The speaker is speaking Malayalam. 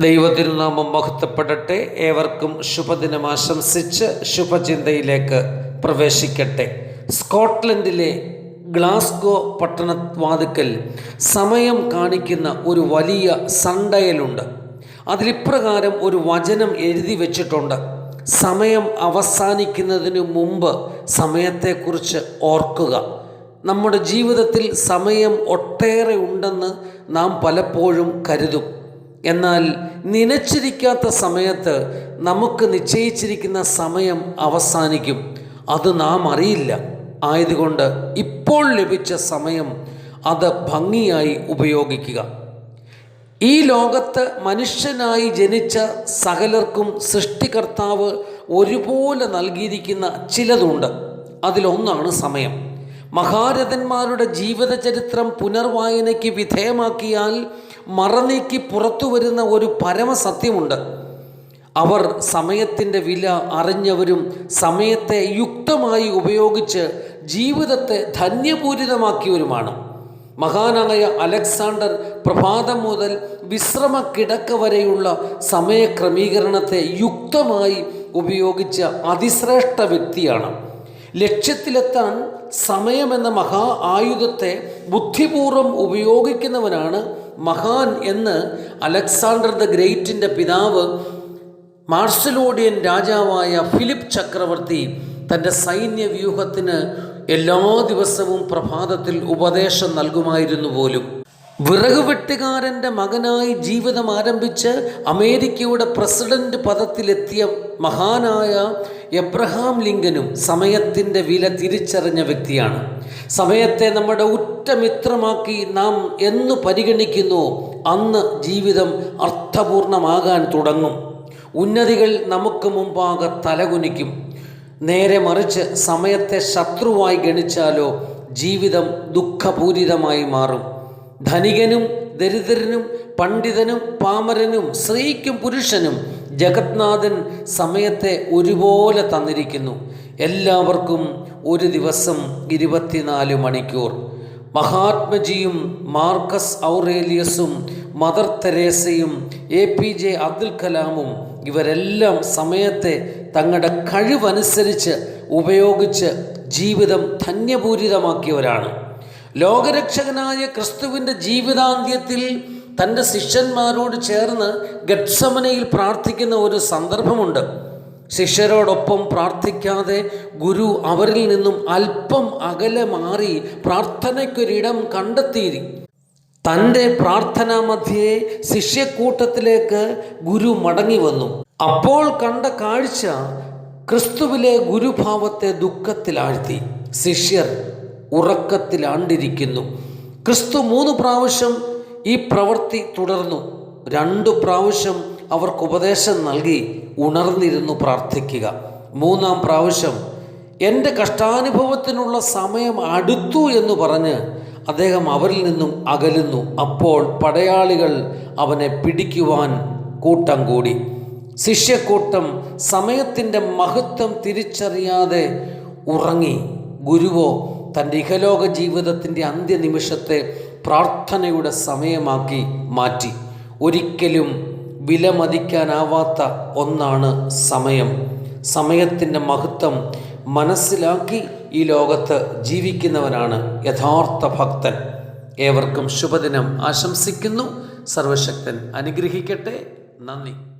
ദൈവതിരുനാമം മഹത്വപ്പെടട്ടെ. ഏവർക്കും ശുഭദിനം ആശംസിച്ച് ശുഭചിന്തയിലേക്ക് പ്രവേശിക്കട്ടെ. സ്കോട്ട്ലൻഡിലെ ഗ്ലാസ്ഗോ പട്ടണവാതുക്കൽ സമയം കാണിക്കുന്ന ഒരു വലിയ സണ്ടയലുണ്ട് അതിലിപ്രകാരം ഒരു വചനം എഴുതി വച്ചിട്ടുണ്ട്. സമയം അവസാനിക്കുന്നതിന് മുമ്പ് സമയത്തെക്കുറിച്ച് ഓർക്കുക. നമ്മുടെ ജീവിതത്തിൽ സമയം ഒട്ടേറെ ഉണ്ടെന്ന് നാം പലപ്പോഴും കരുതും. എന്നാൽ നനച്ചിരിക്കാത്ത സമയത്ത് നമുക്ക് നിശ്ചയിച്ചിരിക്കുന്ന സമയം അവസാനിക്കും. അത് നാം അറിയില്ല. ആയതുകൊണ്ട് ഇപ്പോൾ ലഭിച്ച സമയം അത് ഭംഗിയായി ഉപയോഗിക്കുക. ഈ ലോകത്ത് മനുഷ്യനായി ജനിച്ച സകലർക്കും സൃഷ്ടികർത്താവ് ഒരുപോലെ നൽകിയിരിക്കുന്ന ചിലതുണ്ട്. അതിലൊന്നാണ് സമയം. മഹാരഥന്മാരുടെ ജീവിതചരിത്രം പുനർവായനയ്ക്ക് വിധേയമാക്കിയാൽ മറനീക്കി പുറത്തു വരുന്ന ഒരു പരമസത്യമുണ്ട്. അവർ സമയത്തിന്റെ വില അറിഞ്ഞവരും സമയത്തെ യുക്തമായി ഉപയോഗിച്ച് ജീവിതത്തെ ധന്യപൂരിതമാക്കിയവരുമാണ്. മഹാനായ അലക്സാണ്ടർ പ്രഭാതം മുതൽ വിശ്രമ കിടക്ക വരെയുള്ള സമയക്രമീകരണത്തെ യുക്തമായി ഉപയോഗിച്ച അതിശ്രേഷ്ഠ വ്യക്തിയാണ്. ലക്ഷ്യത്തിലെത്താൻ സമയമെന്ന മഹാ ആയുധത്തെ ബുദ്ധിപൂർവം ഉപയോഗിക്കുന്നവനാണ് മഹാൻ എന്ന് അലക്സാണ്ടർ ദ ഗ്രേറ്റിന്റെ പിതാവ് മാർസലോഡിയൻ രാജാവായ ഫിലിപ്പ് ചക്രവർത്തി തന്റെ സൈന്യവ്യൂഹത്തിന് എല്ലാ ദിവസവും പ്രഭാതത്തിൽ ഉപദേശം നൽകുമായിരുന്നു പോലും. വിറക് വെട്ടുകാരന്റെ മകനായി ജീവിതം ആരംഭിച്ച് അമേരിക്കയുടെ പ്രസിഡന്റ് പദത്തിലെത്തിയ മഹാനായ എബ്രഹാം ലിങ്കനും സമയത്തിന്റെ വില തിരിച്ചറിഞ്ഞ വ്യക്തിയാണ്. സമയത്തെ നമ്മുടെ ഉറ്റ മിത്രമാക്കി നാം എന്ന് പരിഗണിക്കുന്നു. അന്ന് ജീവിതം അർത്ഥപൂർണമാകാൻ തുടങ്ങും. ഉന്നതികൾ നമുക്ക് മുമ്പാകെ തലകുനിക്കും. നേരെ മറിച്ച് സമയത്തെ ശത്രുവായി ഗണിച്ചാലോ ജീവിതം ദുഃഖപൂരിതമായി മാറും. ധനികനും ദരിദ്രനും പണ്ഡിതനും പാമരനും സ്ത്രീക്കും പുരുഷനും ജഗത്നാഥൻ സമയത്തെ ഒരുപോലെ തന്നിരിക്കുന്നു. എല്ലാവർക്കും ഒരു ദിവസം ഇരുപത്തിനാല് മണിക്കൂർ. മഹാത്മജിയും മാർക്കസ് ഔറേലിയസും മദർ തെരേസയും എ പി ജെ അബ്ദുൽ കലാമും ഇവരെല്ലാം സമയത്തെ തങ്ങളുടെ കഴിവനുസരിച്ച് ഉപയോഗിച്ച് ജീവിതം ധന്യപൂരിതമാക്കിയവരാണ്. ലോകരക്ഷകനായ ക്രിസ്തുവിന്റെ ജീവിതാന്ത്യത്തിൽ തന്റെ ശിഷ്യന്മാരോട് ചേർന്ന് ഗഡ്സമനയിൽ പ്രാർത്ഥിക്കുന്ന ഒരു സന്ദർഭമുണ്ട്. ശിഷ്യരോടൊപ്പം പ്രാർത്ഥിക്കാതെ ഗുരു അവരിൽ നിന്നും അല്പം അകലെ മാറി പ്രാർത്ഥനയ്ക്കൊരിടം കണ്ടെത്തിയിരി. തന്റെ പ്രാർത്ഥനാ മധ്യേ ശിഷ്യക്കൂട്ടത്തിലേക്ക് ഗുരു മടങ്ങി വന്നു. അപ്പോൾ കണ്ട കാഴ്ച ക്രിസ്തുവിലെ ഗുരുഭാവത്തെ ദുഃഖത്തിലാഴ്ത്തി. ശിഷ്യർ ഉറക്കത്തിലാണ്ടിരിക്കുന്നു. ക്രിസ്തു മൂന്ന് പ്രാവശ്യം ഈ പ്രവൃത്തി തുടർന്നു. രണ്ടു പ്രാവശ്യം അവർക്ക് ഉപദേശം നൽകി ഉണർന്നിരുന്നു പ്രാർത്ഥിക്കുക. മൂന്നാം പ്രാവശ്യം എന്റെ കഷ്ടാനുഭവത്തിനുള്ള സമയം അടുത്തു എന്ന് പറഞ്ഞ് അദ്ദേഹം അവരിൽ നിന്നും അകലുന്നു. അപ്പോൾ പടയാളികൾ അവനെ പിടിക്കുവാൻ കൂട്ടം കൂടി. ശിഷ്യക്കൂട്ടം സമയത്തിന്റെ മഹത്വം തിരിച്ചറിയാതെ ഉറങ്ങി. ഗുരുവോ തന്റെ ഇഹലോക ജീവിതത്തിന്റെ അന്ത്യനിമിഷത്തെ പ്രാർത്ഥനയുടെ സമയമാക്കി മാറ്റി. ഒരിക്കലും വിലമതിക്കാനാവാത്ത ഒന്നാണ് സമയം. സമയത്തിന്റെ മഹത്വം മനസ്സിലാക്കി ഈ ലോകത്ത് ജീവിക്കുന്നവനാണ് യഥാർത്ഥ ഭക്തൻ. ഏവർക്കും ശുഭദിനം ആശംസിക്കുന്നു. സർവശക്തൻ അനുഗ്രഹിക്കട്ടെ. നന്ദി.